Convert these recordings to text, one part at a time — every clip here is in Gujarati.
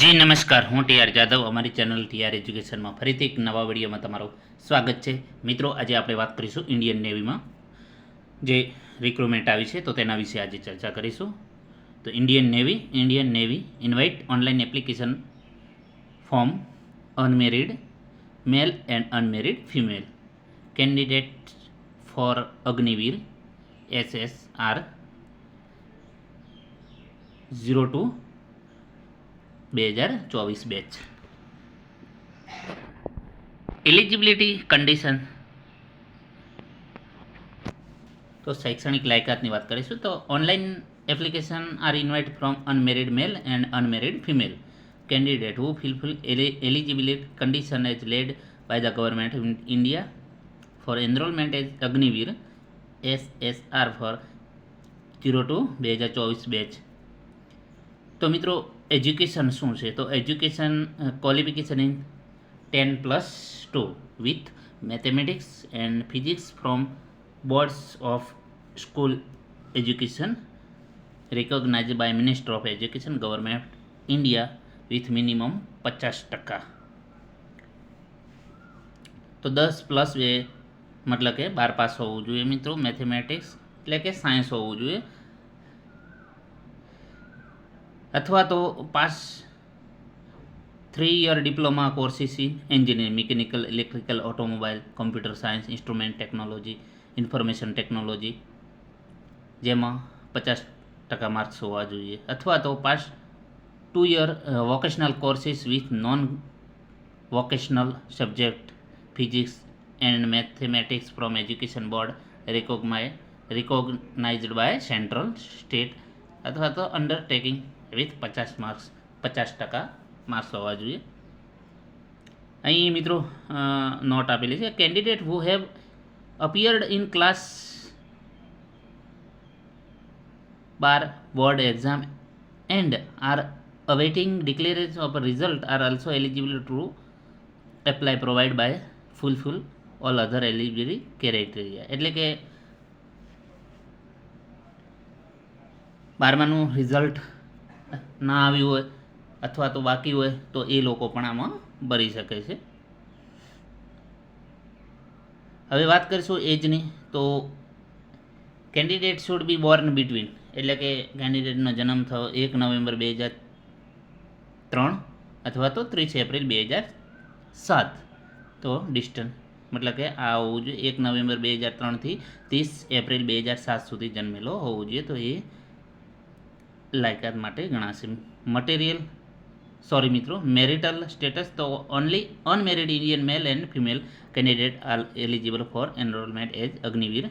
જી નમસ્કાર હું ટી આર જાદવ અમારી ચેનલ ટી આર એજ્યુકેશનમાં ફરીથી એક નવા વિડીયોમાં તમારું સ્વાગત છે મિત્રો આજે આપણે વાત કરીશું ઇન્ડિયન નેવીમાં જે રિક્રુટમેન્ટ આવી છે તો તેના વિશે આજે ચર્ચા કરીશું તો Indian navy Indian navy invite online application form unmarried male and unmarried female candidate for Agniveer S S R zero two બે હજાર ચોવીસ બેચ એલિજિબિલિટી કન્ડિશન તો શૈક્ષણિક લાયકાતની વાત કરીશું તો online application are invite from unmarried male and unmarried female candidate who fulfil eligibility condition as laid by the government India for enrolment as Agniveer S S R for zero two બે હજાર ચોવીસ બેચ તો મિત્રો એજ્યુકેશન શું છે તો education qualification in ten plus two with mathematics and physics from boards of school education recognise by minister of education government India with minimum પચાસ ટકા તો દસ પ્લસ બે મતલબ કે બાર પાસ હોવું જોઈએ મિત્રો મેથેમેટિક્સ એટલે કે સાયન્સ હોવું જોઈએ અથવા તો pass three year diploma courses in engineering mechanical electrical automobile computer science instrument technology information technology જેમાં પચાસ ટકા માર્ક્સ હોવા જોઈએ અથવા તો pass two year vocational courses with non vocational subject physics and mathematics from education board recognise recognised by central state અથવા તો અંડરટેકિંગ વિથ પચાસ માર્ક્સ પચાસ ટકા માર્ક્સ હોવા જોઈએ અહીં મિત્રો નોટ આપેલી છે candidate who have appeared in class બાર board exam and are awaiting declaration of result are also eligible to apply provide by fulfil all other eligibility criteria એટલે કે બારમાનું રિઝલ્ટ ના આવ્યું હોય અથવા તો બાકી હોય તો એ લોકો પણ આમાં ભરી શકે છે હવે વાત કરીશું એજની તો candidate should be born between એટલે કે કેન્ડિડેટનો જન્મ થયો એક નવેમ્બર બે હજાર ત્રણ અથવા તો ત્રીસ એપ્રિલ બે હજાર સાત તો ડિસ્ટન્સ મતલબ કે આ હોવું જોઈએ એક નવેમ્બર બે હજાર ત્રણથી ત્રીસ એપ્રિલ બે હજાર સાત સુધી જન્મેલો હોવું જોઈએ તો એ લાયકાત માટે ગણાશે મટીરિયલ સોરી મિત્રો મેરિટલ સ્ટેટસ તો only unmarried Indian male and female candidate are eligible for enrolment as Agniveer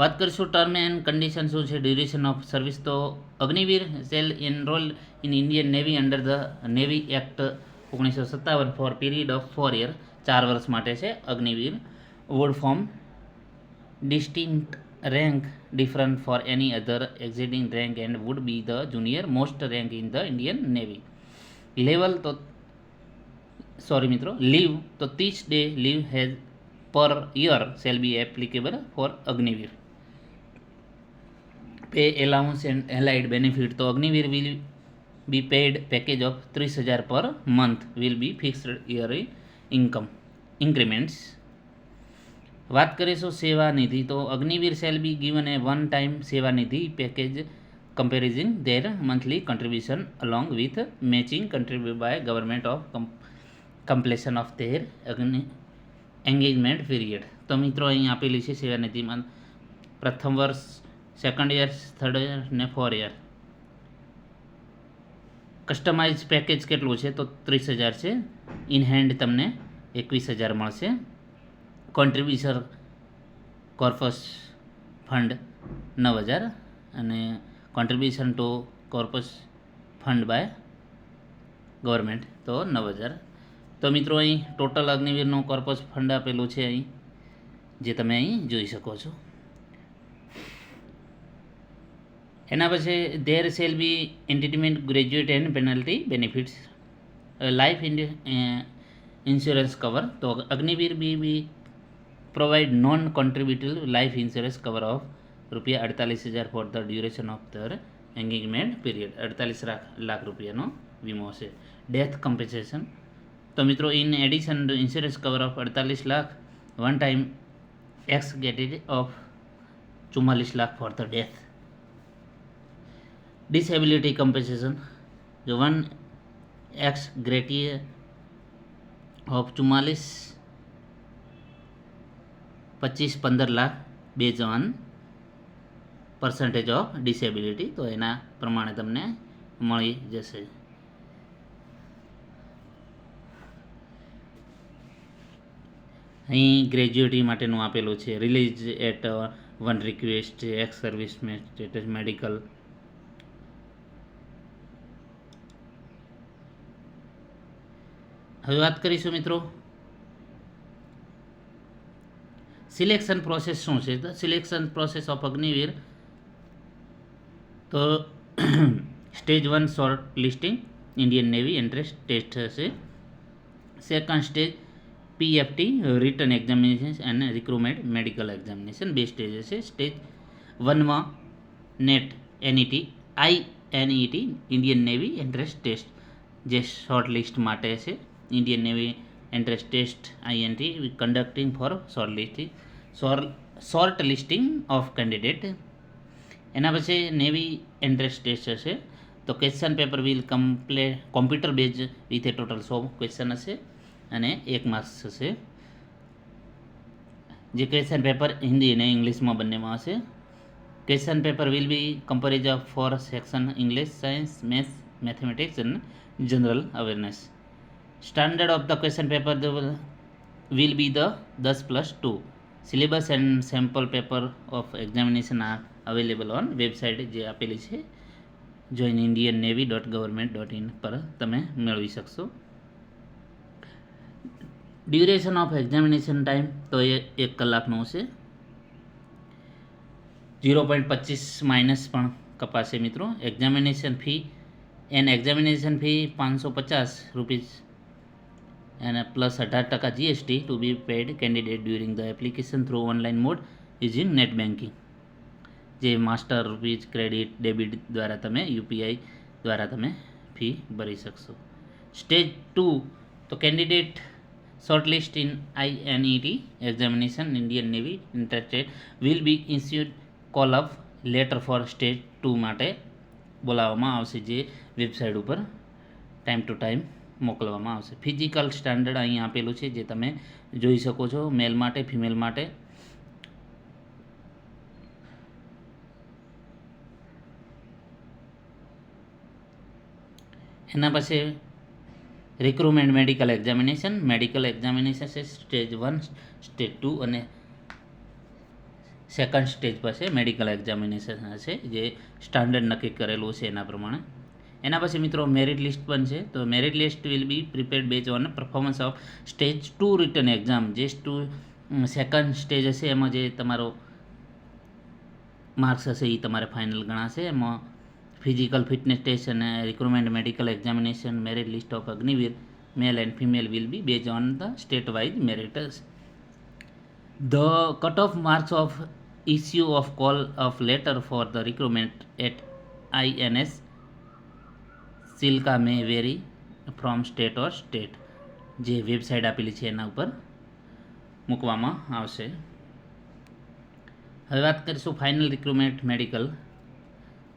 વાત કરીશું ટર્મ એન્ડ કન્ડિશન શું છે ડ્યુરેશન ઓફ સર્વિસ તો Agniveer shall enrol in Indian navy under the navy act ઓગણીસો સત્તાવન for period of four year ચાર વર્ષ માટે છે Agniveer would form distinct rank different for any other existing rank and would be the junior most rank in the Indian Navy. Level to sorry Mitro leave to each day leave has per year shall be applicable for Agnivir. Pay allowance and allied benefit to Agnivir will be paid package of three thousand per month will be fixed yearly income increments. વાત કરીશું સેવા નિધિ તો Agniveer shall be given a one time Seva Nidhi package comparison their monthly contribution along with matching contributed by government of com completion of their engagement period તો મિત્રો અહીં આપેલી છે સેવાનિધિમાં પ્રથમ વર્ષ સેકન્ડ યર થર્ડ યર ને ફોર યર કસ્ટમાઇઝ પેકેજ કેટલું છે તો ત્રીસ હજાર છે ઇન હેન્ડ તમને એકવીસ હજાર મળશે કોન્ટ્રીબ્યુશન કોર્પસ ફંડ નવ હજાર અને contribution to corpus fund by government તો નવ હજાર તો મિત્રો અહીં ટોટલ અગ્નિવીરનું કોર્પસ ફંડ આપેલું છે અહીં જે તમે અહીં જોઈ શકો છો એના પછી there shall be entertainment graduate and penalty benefits life insurance cover તો Agniveer be be provide non contributory life insurance cover of રૂપિયા અડતાલીસ હજાર for the duration of their engagement period અડતાલીસ લાખ લાખ રૂપિયાનો વીમો હશે ડેથ કમ્પેન્સેશન તો મિત્રો in addition insurance cover of અડતાલીસ lakh one time ex gratia of ચુમ્માલીસ lakh for the death disability compensation જો વન એક્સ ગ્રેટી ઓફ ચુમ્માલીસ પચીસ પંદર લાખ બે જવાન પર્સન્ટેજ ઓફ ડિસેબિલિટી તો એના પ્રમાણે તમને મળી જશે અહીં ગ્રેજ્યુએટી માટેનું આપેલું છે release at one request ex service status medical હવે વાત કરીશું મિત્રો સિલેક્શન પ્રોસેસ શું છે તો સિલેક્શન પ્રોસેસ ઓફ અગ્નિવીર તો stage one short listing Indian navy entrance test હશે second stage PFT written examination and recruitment medical examination બે સ્ટેજ હશે સ્ટેજ વનમાં net NET I NET Indian navy entrance test જે શોર્ટ લિસ્ટ માટે છે Indian navy entrance test INT conducting for short listing short listing of candidate એના પછી નેવી એન્ટ્રન્સ ટેસ્ટ હશે તો question paper will comp computer base with a total so question હશે અને એક માર્ક્સ હશે જે ક્વેશ્ચન પેપર હિન્દી અને ઇંગ્લિશમાં બંનેમાં હશે question paper will be comprise four section English science maths mathematics and general awareness standard of the question paper will be the દસ plus two syllabus and sample paper of examination આ અવેલેબલ ઓન વેબસાઇટ જે આપેલી છે join Indian navy dot government dot in પર તમે મેળવી શકશો ડ્યુરેશન ઓફ એક્ઝામિનેશન ટાઈમ તો એ એક કલાકનો છે ઝીરો પોઈન્ટ પચીસ માઇનસ પણ કપાશે મિત્રો examination fee an examination fee પાંચસો પચાસ rupees and plus 18% GST to be paid candidate during the application through online mode using net banking જે માસ્ટર રૂપીઝ ક્રેડિટ ડેબિટ દ્વારા તમે યુપીઆઈ દ્વારા તમે ફી ભરી શકશો સ્ટેજ ટુ તો candidate shortlist in INET examination Indian Navy interested will be issued call up letter for stage 2 માટે બોલાવવામાં આવશે જે વેબસાઇટ ઉપર ટાઈમ ટુ ટાઈમ મોકલવામાં આવશે ફિઝિકલ સ્ટાન્ડર્ડ અહીં આપેલું છે જે તમે જોઈ શકો છો મેલ માટે ફિમેલ માટે એના પછી recruitment medical examination medical examination છે સ્ટેજ વન સ્ટેજ ટુ અને સેકન્ડ સ્ટેજ પાસે મેડિકલ એક્ઝામિનેશન હશે જે સ્ટાન્ડર્ડ નક્કી કરેલું છે એના પ્રમાણે એના પછી મિત્રો મેરિટ લિસ્ટ પણ છે તો merit list will be prepared base on performance of stage two written exam જે ટુ સેકન્ડ સ્ટેજ હશે એમાં જે તમારો માર્ક્સ હશે એ તમારે ફાઇનલ ગણાશે એમાં ફિઝિકલ ફિટનેસ ટેસ્ટ અને recruitment medical examination merit list of Agniveer male and female will be base on the state wise merits the cut off marks of issue of call of letter for the recruitment at I N S Chilka may vary from state or state જે વેબસાઇટ આપેલી છે એના ઉપર મૂકવામાં આવશે હવે વાત કરીશું ફાઇનલ રિક્રુટમેન્ટ મેડિકલ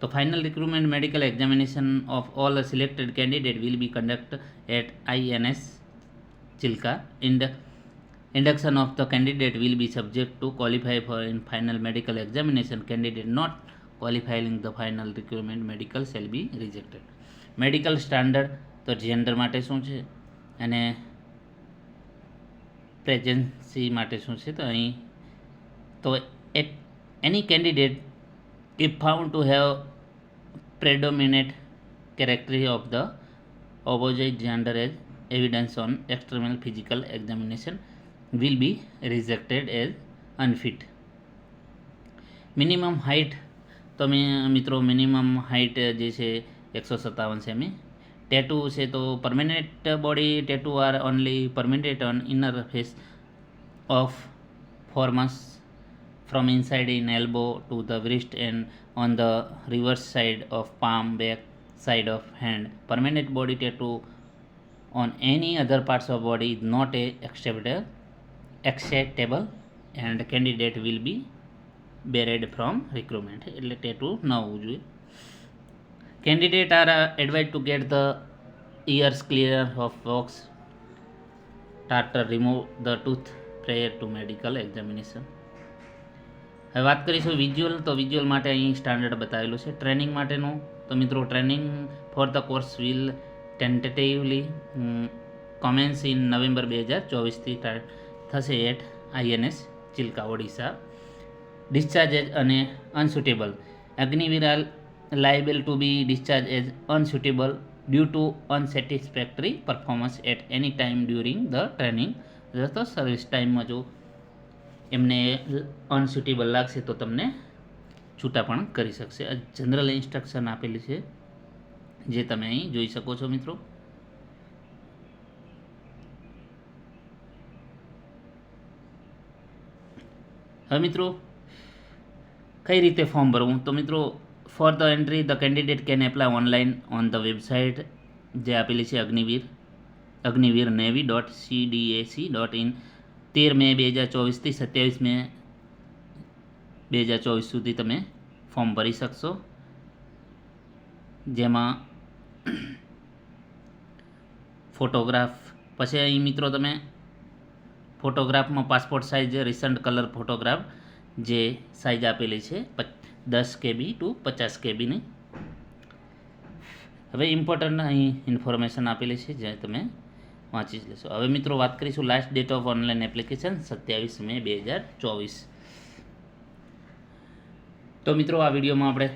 તો final recruitment medical examination of all selected candidate will be conduct at INS Chilka in induction of the candidate will be subject to qualify for in final medical examination candidate not qualifying the final requirement medical shall be rejected medical standard તો જેન્ડર માટે શું છે અને પ્રેજન્સી માટે શું છે તો અહીં તો at any candidate if found to have predominant characteristic of the opposite gender as evidence on external physical examination will be rejected as unfit minimum height તમે મિત્રો મિનિમમ હાઇટ જે છે એકસો સત્તાવન સેમી ટેટુ છે તો permanent body tattoo are only permanent on inner face of forearms from inside in elbow to the wrist and on the reverse side of palm back side of hand permanent body tattoo on any other parts of body is not a acceptable acceptable and candidate will be buried from recruitment એટલે ટેટુ ન હોવું જોઈએ candidate are uh, advised to get the ears clear of fox tartar, remove the tooth prior to medical examination હવે વાત કરીશું વિઝ્યુઅલ તો વિઝ્યુઅલ માટે અહીં સ્ટાન્ડર્ડ બતાવેલું છે ટ્રેનિંગ માટેનું તો મિત્રો training for the course will tentatively commence in November બે હજાર ચોવીસથી થશે at INS Chilka Odisha discharge અને unsuitable અગ્નિવિરાલ liable to be discharged as unsuitable due to unsatisfactory performance at any time during the training અથવા તો સર્વિસ ટાઈમમાં જો એમને અનસ્યુટેબલ લાગશે તો તમને છૂટા પણ કરી શકશે જનરલ ઇન્સ્ટ્રક્શન આપેલી છે જે તમે અહીં જોઈ શકો છો મિત્રો હવે મિત્રો કઈ રીતે ફોર્મ ભરવું તો મિત્રો for the entry the candidate can apply online on the website જે આપેલી છે Agniveer Agniveer navy dot C D CDAC dot in તેર મે બે હજાર ચોવીસથી સત્યાવીસ મે બે હજાર ચોવીસ સુધી તમે ફોર્મ ભરી શકશો જેમાં ફોટોગ્રાફ પછી અહીં મિત્રો તમે ફોટોગ્રાફમાં passport size recent colour photograph જે સાઇઝ આપેલી છે પચ દસ કેબી ટુ પચાસ કેબીની હવે ઇમ્પોર્ટન્ટ અહીં ઇન્ફોર્મેશન આપેલી છે જે તમે વાંચી જ લેશો હવે મિત્રો વાત કરીશું last date of online application સત્યાવીસ મે બે હજાર ચોવીસ તો મિત્રો આ વિડીયોમાં આપણે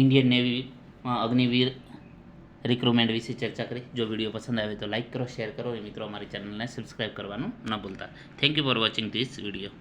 ઇન્ડિયન નેવીમાં અગ્નિવીર રિક્રુટમેન્ટ વિશે ચર્ચા કરી જો વિડીયો પસંદ આવે તો લાઇક કરો શેર કરો એ મિત્રો અમારી ચેનલને સબસ્ક્રાઈબ કરવાનું ન ભૂલતા thank you for watching this video